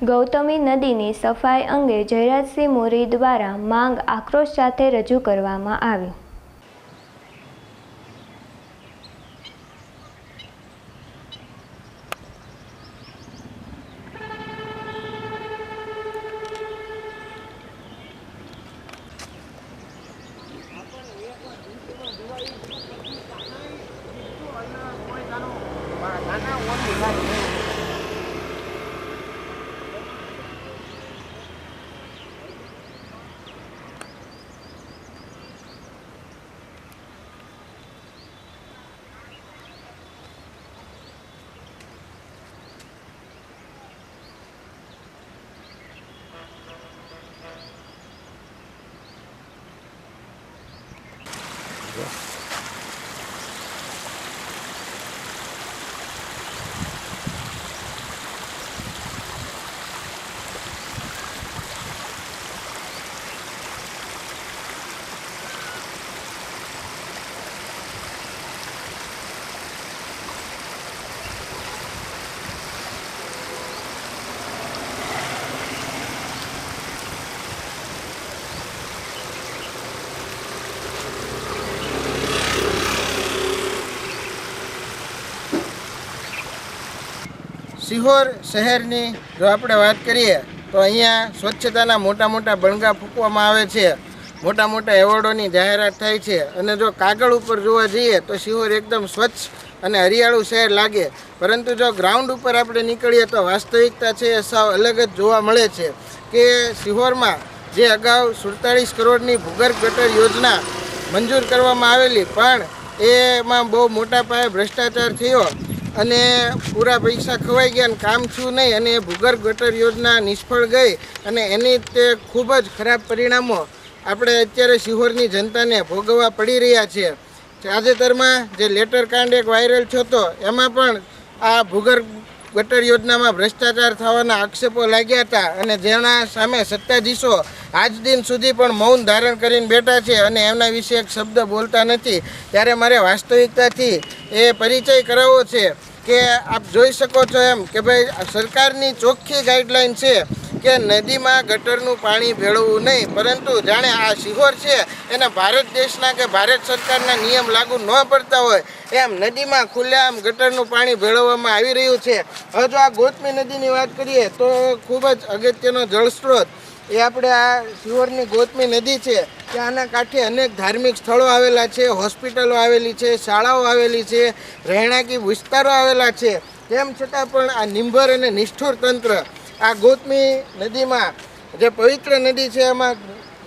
ગૌતમી નદીની સફાઈ અંગે જયરાજસિંહ મોરી દ્વારા માંગ આક્રોશ સાથે રજૂ કરવામાં આવી. well. સિહોર શહેરની જો આપણે વાત કરીએ, તો અહીંયા સ્વચ્છતાના મોટા મોટા બણગા ફૂંકવામાં આવે છે. મોટા મોટા એવોર્ડોની જાહેરાત થાય છે. અને જો કાગળ ઉપર જોવા જઈએ, તો સિહોર એકદમ સ્વચ્છ અને હરિયાળું શહેર લાગે. પરંતુ જો ગ્રાઉન્ડ ઉપર આપણે નીકળીએ, તો વાસ્તવિકતા છે એ સાવ અલગ જ જોવા મળે છે કે સિહોરમાં જે અગાઉ સુડતાળીસ કરોડની ભૂગર્ભ ગટર યોજના મંજૂર કરવામાં આવેલી, પણ એમાં બહુ મોટા પાયે ભ્રષ્ટાચાર થયો. અને પૂરા પૈસા ખવાઈ ગયા અને કામ થયું નહીં અને એ ભૂગર્ભ ગટર યોજના નિષ્ફળ ગઈ અને એની તે ખૂબ જ ખરાબ પરિણામો આપણે અત્યારે સિહોરની જનતાને ભોગવવા પડી રહ્યા છે. તાજેતરમાં જે લેટર કાંડ એક વાયરલ થયો હતો, એમાં પણ આ ભૂગર્ભ ગટર યોજનામાં ભ્રષ્ટાચાર થવાના આક્ષેપો લાગ્યા હતા અને જેના સામે સત્તાધીશો આજ દિન સુધી પણ મૌન ધારણ કરીને બેઠા છે અને એમના વિશે એક શબ્દ બોલતા નથી. ત્યારે મારે વાસ્તવિકતાથી એ પરિચય કરાવવો છે. કે આપ જોઈ શકો છો એમ કે ભાઈ સરકારની ચોખ્ખી ગાઈડલાઈન છે કે નદીમાં ગટરનું પાણી ભેળવવું નહીં, પરંતુ જાણે આ શિહોર છે, એને ભારત દેશના કે ભારત સરકારના નિયમ લાગુ ન પડતા હોય, એમ નદીમાં ખુલ્લેઆમ ગટરનું પાણી ભેળવવામાં આવી રહ્યું છે. હવે જો આ ગોતમી નદીની વાત કરીએ તો ખૂબ જ અગત્યનો જળસ્ત્રોત એ આપણે આ સિહોરની ગોતમી નદી છે, ત્યાંના કાંઠે અનેક ધાર્મિક સ્થળો આવેલા છે, હોસ્પિટલો આવેલી છે, શાળાઓ આવેલી છે, રહેણાંકી વિસ્તારો આવેલા છે. તેમ છતાં પણ આ નિંભર અને નિષ્ઠુર તંત્ર આ ગોતમી નદીમાં, જે પવિત્ર નદી છે, એમાં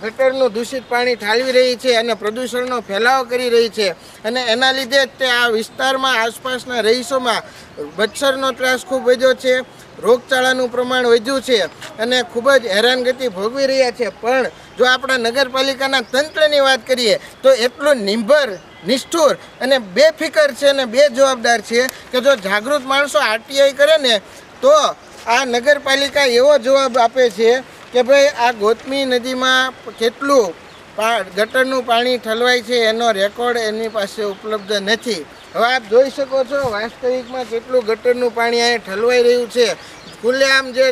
ગટરનું દૂષિત પાણી ઠાલવી રહી છે અને પ્રદૂષણનો ફેલાવો કરી રહી છે અને એના લીધે જ તે આ વિસ્તારમાં આસપાસના રહીશોમાં મચ્છરનો ત્રાસ ખૂબ વધ્યો છે. રોગચાળાનું પ્રમાણ વધ્યું છે અને ખૂબ જ હેરાનગતિ ભોગવી રહ્યા છે. પણ જો આપણા નગરપાલિકાના તંત્રની વાત કરીએ, તો એટલું નિંભર, નિષ્ઠુર અને બેફિકર છે અને બે જવાબદાર છે કે જો જાગૃત માણસો આરટીઆઈ કરે ને, તો આ નગરપાલિકા એવો જવાબ આપે છે કે ભાઈ આ ગોતમી નદીમાં કેટલું ગટરનું પાણી ઠલવાય છે એનો રેકોર્ડ એની પાસે ઉપલબ્ધ નથી. હવે આપ જોઈ શકો છો, વાસ્તવિકમાં કેટલું ગટરનું પાણી અહીંયા ઠલવાઈ રહ્યું છે. ખુલ્લેઆમ જે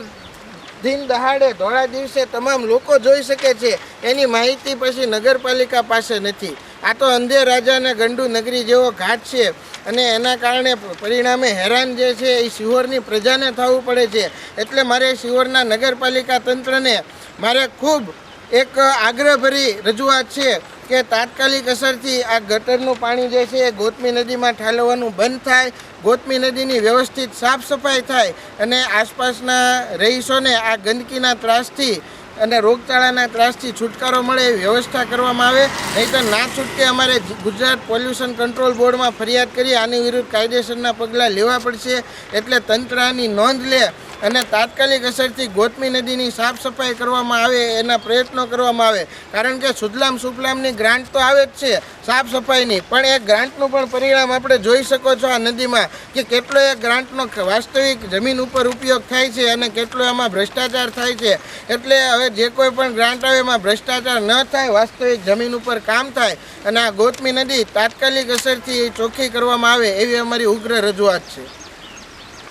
દિન દહાડે, ધોળા દિવસે તમામ લોકો જોઈ શકે છે, એની માહિતી પછી નગરપાલિકા પાસે નથી. આ તો અંધે રાજાને ગંડુ નગરી જેવો ઘાટ છે અને એના કારણે પરિણામે હેરાન જે છે એ શિહોરની પ્રજાને થવું પડે છે. એટલે મારે શિહોરના નગરપાલિકા તંત્રને મારે ખૂબ એક આગ્રહભરી રજૂઆત છે કે તાત્કાલિક અસરથી આ ગટરનું પાણી જે છે એ ગોતમી નદીમાં ઠાલવવાનું બંધ થાય, ગોતમી નદીની વ્યવસ્થિત સાફ સફાઈ થાય અને આસપાસના રહીશોને આ ગંદકીના ત્રાસથી અને રોગચાળાના ત્રાસથી છુટકારો મળે એવી વ્યવસ્થા કરવામાં આવે. નહીંતર ના છૂટકે અમારે ગુજરાત પોલ્યુશન કંટ્રોલ બોર્ડમાં ફરિયાદ કરી આની વિરુદ્ધ કાયદેસરના પગલાં લેવા પડશે. એટલે તંત્ર આની નોંધ લે અને તાત્કાલિક અસરથી ગોતમી નદીની સાફ સફાઈ કરવામાં આવે એના પ્રયત્નો કરવામાં આવે. કારણ કે સુજલામ સુફલામની ગ્રાન્ટ તો આવે જ છે, સાફ સફાઈની. પણ એ ગ્રાન્ટનું પણ પરિણામ આપણે જોઈ શકો છો આ નદીમાં કે કેટલો એ ગ્રાન્ટનો વાસ્તવિક જમીન ઉપર ઉપયોગ થાય છે અને કેટલો એમાં ભ્રષ્ટાચાર થાય છે. એટલે હવે જે કોઈ પણ ગ્રાન્ટ આવે એમાં ભ્રષ્ટાચાર ન થાય, વાસ્તવિક જમીન ઉપર કામ થાય અને આ ગોતમી નદી તાત્કાલિક અસરથી ચોખ્ખી કરવામાં આવે એવી અમારી ઉગ્ર રજૂઆત છે.